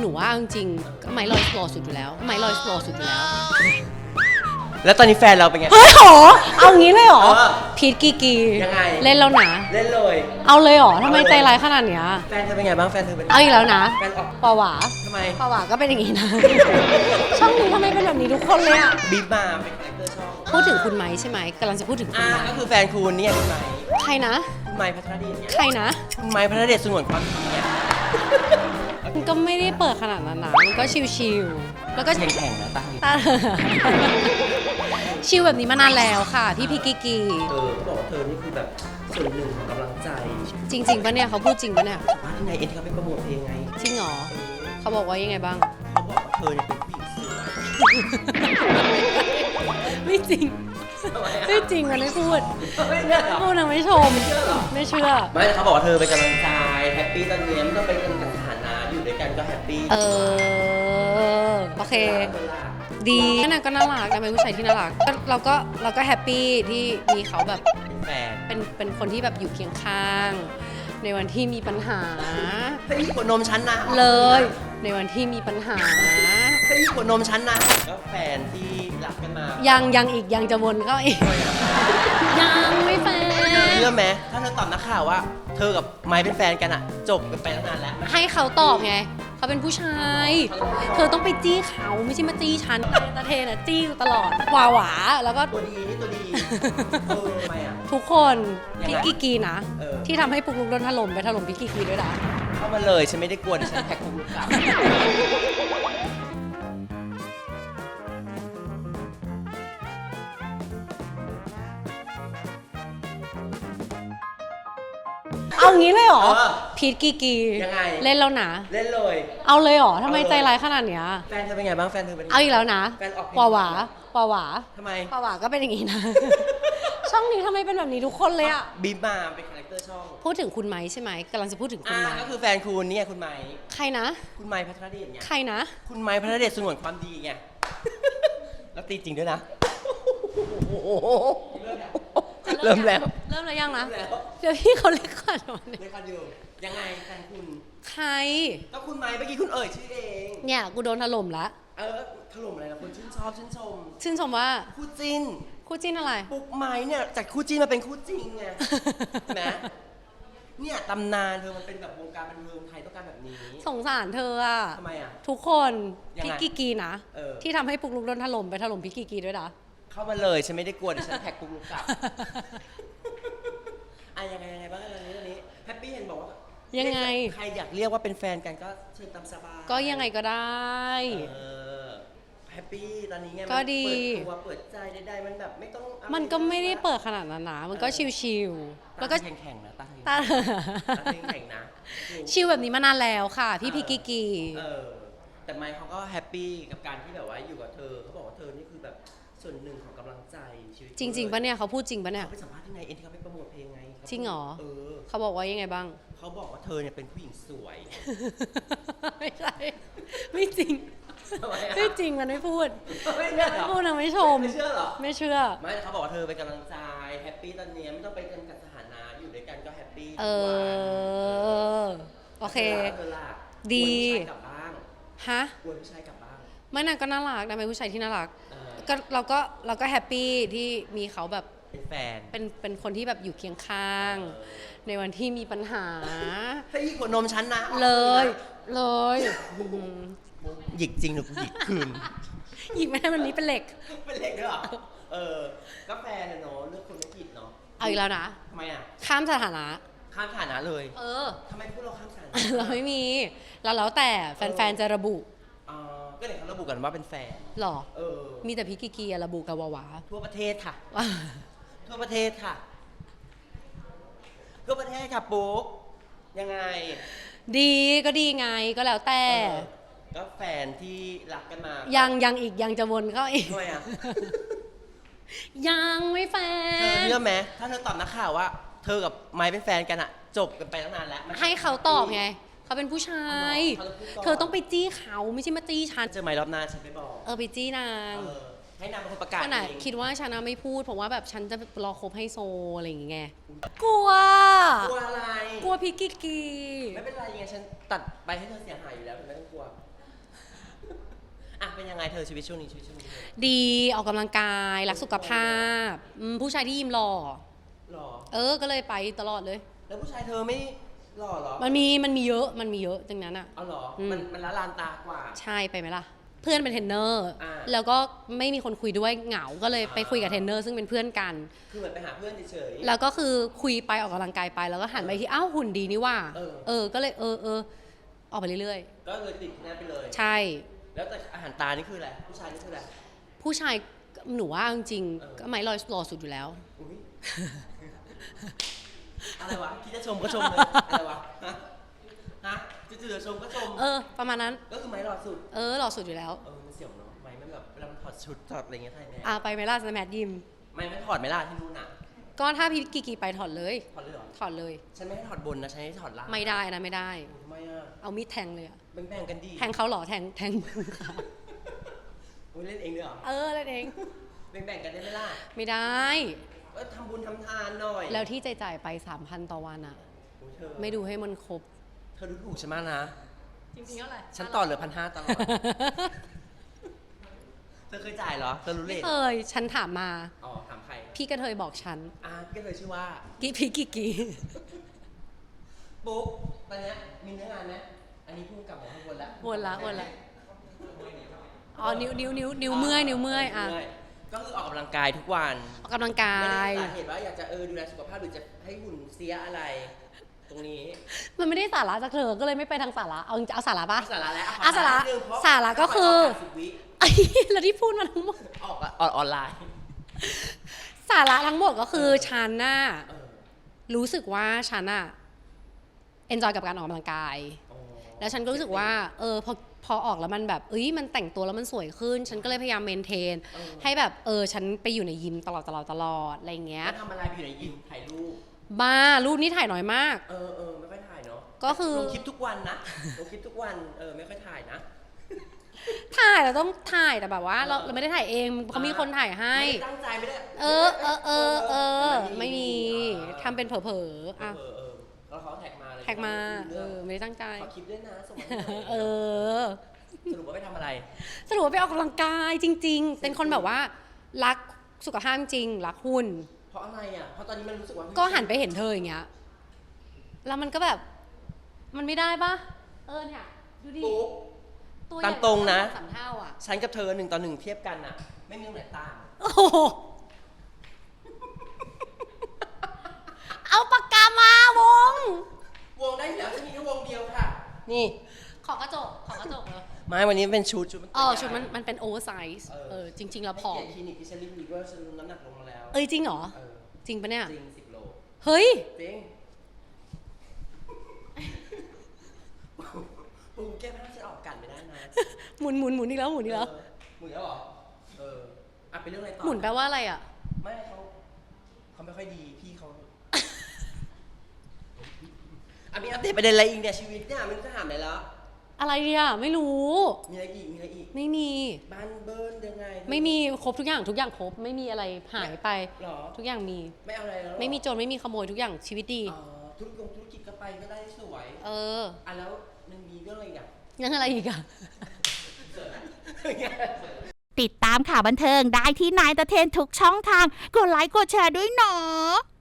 หนูว่าเอาจริงๆก็ไม้ลอยหล่อสุดอยู่แล้ว ไม้ลอยหล่อสุดอยู่แล้ว แล้วตอนนี้แฟนเราเป็นไง เฮ้ยหรอ เอางี้เลยเหรอ เออพีทกีกี ยังไง เล่นแล้วนะ เล่นเลย เอาเลยเหรอทำไมใจร้ายขนาดเนี้ย แฟนเธอเป็นไงบ้างแฟนเธอเป็นเอาอีกแล้วนะแฟนออกปาหวาทำไมปาหวาก็เป็นอย่างนี้นะ ช่องนี้ทำไมเป็นแบบนี้ทุกคนเลยอะบีบมาเป็นคาแรคเตอร์ช่องพูดถึงคุณไม้ใช่ไหมกำลังจะพูดถึงคุอ่าณไม้ก็คือแฟนคุณเนี่ยคุณไม้ใครนะ คุณไม้พัทรเดชเนี่ยใครนะ คุณไม้พัทรเดชสงวนความดีเนี่ย มันก็ไม่ได้เปิดขนาดนั้นนะมันก็ชิวๆแล้วก็ แข่งๆนะตั้งตาชิลแบบนี้มานานแล้วค่ะ พี่พิกกีกีเออเขาบอกว่าเธอนี่คือแบบส่วนหนึ่งของกำลังใจจริงๆปะเนี่ยเขาพูดจริงปะเนี่ย ว่าที่ไงเอ็นที่เขาไปโปรโมทเพลงไงจริงเหรอเขาบอกว่ายังไงบ้าง เขาบอกว่าเธอเนี่ยเป็นผู้หญิงสวยไม่จริง ไม่จริงมันไม่พูดไม่เชื่อเหรอพูดนะไม่ชม ไม่เชื่อ ไม่แต่เขาบอกว่าเธอเป็นกำลังใจแฮปปี้ตอนนี้ไม่ต้องไปกันกับสถานะอยู่ด้วย กันก็แฮปปี้เออ โอเค ดีนั่นก็น่ารักนะเป็นผู้ชายที่น่ารักก็เราก็เราก็แฮปปี้ที่มีเขาแบบเป็นแฟนเป็นเป็นคนที่แบบอยู่เคียงข้าง ในวันที่มีปัญหาเฮ้ยขวดนมฉันนะเลย ในวันที่มีปัญหาเฮ้ยขวดนมฉันนะก็แฟนที่รักกันมายังยังอีกยังจะวนเข้าอีก ยังไม่แฟน เชื่อไหมถ้าเธอตอบนักข่าวว่า เธอกับไม้เป็นแฟนกันอะจบกันไปตั้งนานแล้ว ให้เขาตอบไง เขาเป็นผู้ชาย เธอต้องไปจี้เขาไม่ใช่มาจี้ฉันตาเทนอะจี้อยู่ตลอดหวาหวาแล้วก็ ตัวดีนี่ตัวดีเออทำไมอะทุกคนยังไงพี่กีกีนะ เออ ที่ทำให้ปุกลุกโดนถล่มไปถล่มพี่กีกีด้วยนะ เข้ามาเลยฉันไม่ได้กลัวดิฉันแท็กคุณลูกกลับ เอางี้เลยเหรอ เออพีทกีกียังไง เล่นแล้วนะ เล่นเลย เอาเลยเหรอทำไมเอาเลย ใจร้ายขนาดเนี้ย แฟนเธอเป็นไงบ้างแฟนเธอเป็นเอาอีกแล้วนะแฟนออกเพลงปาหวาปาหวาทำไมปาหวาก็เป็นอย่างนี้นะ ช่องนี้ทำไมเป็นแบบนี้ทุกคนเลยอะบีบมาเป็นคาแรคเตอร์ช่องพูดถึงคุณไม้ใช่ไหมกำลังจะพูดถึงคุณอ่าไม้ก็คือแฟนคุณเนี่ยคุณไม้ใครนะ คุณไม้พัทรเดชเนี่ยใครนะ คุณไม้พัทรเดชสงวนความดีไง แล้วตีจริงด้วยนะ เริ่มแล้ว เริ่มแล้วยังนะเริ่มแล้วเดี๋ยวพี่เขาเรียกก่อนวันนี้ในคอนอยู่ยังไงแฟนคุณใคร ก็คุณไม้เมื่อกี้คุณเอ่ยชื่อเอง เนี่ย กูโดนถล่มละ เออถล่มอะไรนะคนชื่นชอบชื่นชมชื่นชมว่าคู่จิ้นคู่จิ้นอะไร ปุกไม้เนี่ยจากคู่จิ้นมาเป็นคู่จริงไงนะเนี่ยตำนานเธอมันเป็นแบบวงการบันเทิงไทยต้องการแบบนี้สงสารเธออะทำไมอะ ทุกคนยังพี่ไงกีกีนะ เออ ที่ทำให้ปุกลุกโดนถล่มไปถล่มพี่กีกีด้วยนะ เข้ามาเลยฉันไม่ได้กลัวดิฉันแท็กปุกลุกกลับอะยังไงยังไงบ้างเรื่องนี้เรื่องนี้แฮปปี้เห็นบอกว่ายัยังไง ใครอยากเรียกว่าเป็นแฟนกันก็เชิญตามสบายก็ยังไงก็ได้ เออแฮปปี้ตอนนี้ไงก็ดี เปิดตัวเปิดใจใดๆมันแบบไม่ต้องอะไรมันก็ไม่ได้เปิดขนาดนั้นนะมันก็ชิวๆแล้วก็ แข่งๆนะตั้งตาตั้งแข่งๆนะชิลแบบนี้มานานแล้วค่ะ พี่พิกกีกี เออแต่ไมค์เขาก็แฮปปี้กับการที่แบบว่าอยู่กับเธอเขา ส่วนหนึ่งของกำลังใจชีวิตจริงๆปะเนี่ยเขาพูดจริงปะเนี่ยเขาไปสัมภาษณ์ที่ไหนเอ็นที่เขาไปโปรโมทเพลงไงขาจริงเหรอเออเขาบอกว่ายังไงบ้าง เขาบอกว่าเธอเนี่ยเป็นผู้หญิงสวย ไม่ใช่ ไม่จริงทำไมอะไม่จริงมันไม่พูดไม่เชื่อเหรอพูดนะไม่ชม ไม่เชื่อเหรอ ไม่เชื่อ ไม่แต่เขาบอกว่าเธอเป็นกำลังใจแฮปปี้ตอนนี้ไม่ต้องไปกันกับสถานะอยู่ด้วยกันก็แฮปปี้เออโอเคเธอล่ะดีกลัวผู้ชายกลับบ้างฮะกลัวผู้ชายกลับบ้าง ไม่นางก็น่ารักนะเป็นผู้ชายที่น่ารัก เออ ก็เราก็เราก็แฮปปี้ที่มีเขาแบบเป็นแฟนเป็นเป็นคนที่แบบอยู่เคียงข้างเออในวันที่มีปัญหาเฮ้ยขวดนมฉันนะเลยเลยอืมหยิกจริงหรือกูหยิกคืน หยิบไม่ได้มันนี้เป็นเหล็ก เป็นเล็กด้วยเหรอ เออ ก็แฟนอะเนาะเลือกคนไม่ผิดเนาะเอาอีกแล้วนะ ทำไมอะ ข้ามสถานะ ข้ามฐานะเลยเออ ทำไมพูดเราข้ามฐานะ เราไม่มี แล้วแล้วแต่แฟนๆจะระบุอ่า ก็เนี่ยเขาระบุกันว่าเป็นแฟนหรอ เออมีแต่พี่กิกีอะระบุกับวาวาทั่วประเทศค่ะว่าทั่วประเทศค่ะทั่วประเทศค่ะปุ๊กยังไงดีก็ดีไงก็แล้วแต่ เออก็แฟนที่รักกันมายังยังอีกยังจะวนเข้าอีก ทำไมอะ ยังไม่แฟเธอนเชื่อไหมถ้าเธอตอบนักข่าวว่า เธอกับไม้เป็นแฟนกันอะจบกันไปตั้งนานแล้วมันให้เขาตอบไง เขาเป็นผู้ชายเขาต้องพูดก่อนเธอต้องไปจี้เขาไม่ใช่มาจี้ฉัน เจอไม้รอบหน้าฉันไปบอก เออไปจี้นางเออแฮให้นางเป็นคนประกาศขนาดเองคิดว่าฉันน่ะไม่พูด เพราะว่าแบบฉันจะรอคบให้โซอะไรอย่างเงี้ยกลัว กลัวอะไร กลัวพี่กิกกีไม่เป็นไรยังไงฉันตัดไปให้เธอเสียหายอยู่แล้วเธอไม่ต้องกลัว อะเป็นยังไงเธอชีวิตช่วงนี้ชีวิตช่วงนี้เธอดีออกกำลังกายรักสุขภาพอืมผู้ชายที่ยิ้มหล่อหรอ เออก็เลยไปตลอดเลย แล้วผู้ชายเธอไม่ หล่อเหรอมันมีมันมีเยอะมันมีเยอะดังนั้นอะ เอาเหรออืมมันมันละลานตากว่า ใช่ไปไหมล่ะ เพื่อนเป็นเทรนเนอร์อ่าแล้วก็ไม่มีคนคุยด้วยเหงาก็เลยไปคุยกับเทรนเนอร์ซึ่งเป็นเพื่อนกัน คือเหมือนไปหาเพื่อนเฉยๆ แล้วก็คือคุยไปออกกำลังกายไป แล้วก็หันไปที่อ้าวหุ่นดีนี่ว่าเออเออก็เลยเออเออออกไปเรื่อยก็เลยติดแน่ไปเลย ๆ ใช่ แล้วแต่อาหารตานี่คืออะไรผู้ชายนี่คืออะไร ผู้ชายหนูว่าจริงๆเออ ก็ไม่รอหล่อสุดอยู่แล้ว อุ้ย อะไรวะคิดจะชมก็ชมเลยอะไรวะฮะฮะจู่ๆจะชมก็ชม เออ ประมาณนั้น ก็คือไม้หลอดสุดเออ หล่อสุดอยู่แล้ว เออมันเสียวเนาะไม้มันแบบเวลามันถอดชุดถอดอะไรเงี้ยไทยแน่อ่าไปไหมล่ะสแมทยิม ไม้ไม่ถอดไหมล่ะที่นู่นน่ะก็ถ้าพี่กีกีไปถอดเลย ถอดเลยเหรอถอดเลย ฉันไม่ให้ถอดบนนะฉันให้ถอดล่างไม่ได้นะไม่ได้ทำไมอะเอามีดแทงเลยอะแบ่งๆกันดีแทงเขาเหรอแทงแทงมือเขาโอ้ยเล่นเองด้วยเหรอเออแล้วเอง แบ่งๆกันได้ไหมล่ะไม่ได้ เออทำบุญทำทานหน่อยแล้วที่ใจจ่ายไป 3,000 ต่อวันอะโอ้ยเธอไม่ดูให้มันครบ เธอดูถูกฉันมากนะ จริงๆเท่าไหร่ฉันต่อเหลือพันห้าตลอด เธอเคยจ่ายเหรอ เธอรู้เลไม่ทเคยฉันถามมา อ๋อ ถามใคร พี่กระเทยบอกฉันอ่าพี่ก็เลยชื่อว่ากีพี่กีกีปุ๊กตอนเนี้ยมีเนื้องานไหมอันนี้พูดกับผมวนละวนละวนละอ๋อนิ้วนิ้วนิ้วนิ้วเมื่อยนิ้วเมื่อยอะ นิ้ว ก็คือออกกำลังกายทุกวันออกกำลังกาไม่ได้ย สาเหตุว่าอยากจะเออดูแลสุขภาพหรือจะให้หุ่นเสียอะไร ตรงนี้มันไม่ได้สาระจากเธอก็เลยไม่ไปทางสาระเอาจริงๆเอาสาระปะ เอาสาระแล้วอะสาระนิดนึงเพสาระก็คือปล่ยโกาสสิบวิไอ้แล้วที่พูดมาทั้งหมด ออกอะออนออนไลน์สาระทั้งหมดก็คือเออฉันน่ะเออรู้สึกว่าฉันอะเอนจอยกับการออกกำลังกายอ๋อ แล้วฉันก็รู้สึกว่า เออพอพอออกแล้วมันแบบ เอ้ย มันแต่งตัวแล้วมันสวยขึ้น ฉันก็เลยพยายามเมนเทนเออให้แบบ เออ ฉันไปอยู่ในยิมตลอดตลอดตลอดอะไรเงี้ย แล้วทำอะไรไปอยู่ในยิมถ่ายรูป บ้า รูปนี้ถ่ายน้อยมาก เออเออไม่ค่อยถ่ายเนาะก็คือ ลงคลิปทุกวันนะลงคลิปทุกวัน เออไม่ค่อยถ่ายนะ ถ่ายเราต้องถ่ายแต่แบบว่า เราเออ เราไม่ได้ถ่ายเองเขามีคนถ่ายให้ ไม่ได้ตั้งใจไม่ได้เออ เออ เออ เออ ไม่มี ทำเป็นเผลอๆเออะ อเออแล้วเขาแท็กมาเลย แท็กมาเอเอออไม่ได้ตั้งใจขอคลิปด้วยนะส่งมาให้หน่อยเออ สรุปว่าไปทำอะไร สรุปว่าไปออกกำลังกายจริง ๆ เป็นคนแบบว่า รักสุขภาพจริง รักหุ่น เพราะอะไรอะ เพราะตอนนี้มันรู้สึกว่าก็หันไปเห็นเธออย่างเงี้ย แล้วมันก็แบบ มันไม่ได้ปะเออเนี่ยดูดิปุ๊บ ตัวตามตรงนะสามเท่าอะ ฉันกับเธอหนึ่งต่อหนึ่งเทียบกันอะ ไม่มีตรงไหนต่าง โอ้โห เอาปากกามาวง วง ได้อยู่แล้วฉันมีแค่วงเดียวค่ะ นี่ขอกระจกขอกระจกเลยไม่วันนี้เป็นชุดชุดมันอ๋อตัวใหญ่ชุดมันมันเป็นโอเวอร์ไซส์เออเออจริง ๆ แล้วผอมให้เกียรติคลินิกที่ฉันรีวิวว่าฉันลดน้ำหนักลงมาแล้ว เอ้ยจริงเหรอ เออจริงปะเนี่ย จริงสิบโลเฮ้ย จริงปูแก้ผ้าฉันออกกันไม่ได้นะหมุนหมุนหมุนอีกแล้วหมุนอีกแล้ว เออหมุนแล้วเหรอเอออะเป็นเรื่องอะไรต่อหมุนแปลว่าอะไรอะ ไม่เขาเขาไม่ค่อยดีพี่เขา อะมีอัปเดตประเด็นอะไรอีกเนี่ยชีวิตเนี่ยมันจะถามไหนแล้ว อะไรเนี่ยไม่รู้ มีอะไรอีกมีอะไรอีกไม่มี บ้านเบิร์นยังไงไม่มีครบทุกอย่างทุกอย่างครบไม่มีอะไรหายไป หรอทุกอย่างมี ไม่เอาอะไรแล้วหรอไม่มีโจรไม่มีขโมยทุกอย่างชีวิตดี อ๋อธุรกิจธุรกิจก็ไปก็ได้สวยเออ อะแล้วมันมีเรื่องอะไรอีกอะยังอะไรอีกอะติดตามข่าวบันเทิงได้ที่นายตะเทนทุกช่องทาง กดไลค์กดแชร์ด้วยเนาะ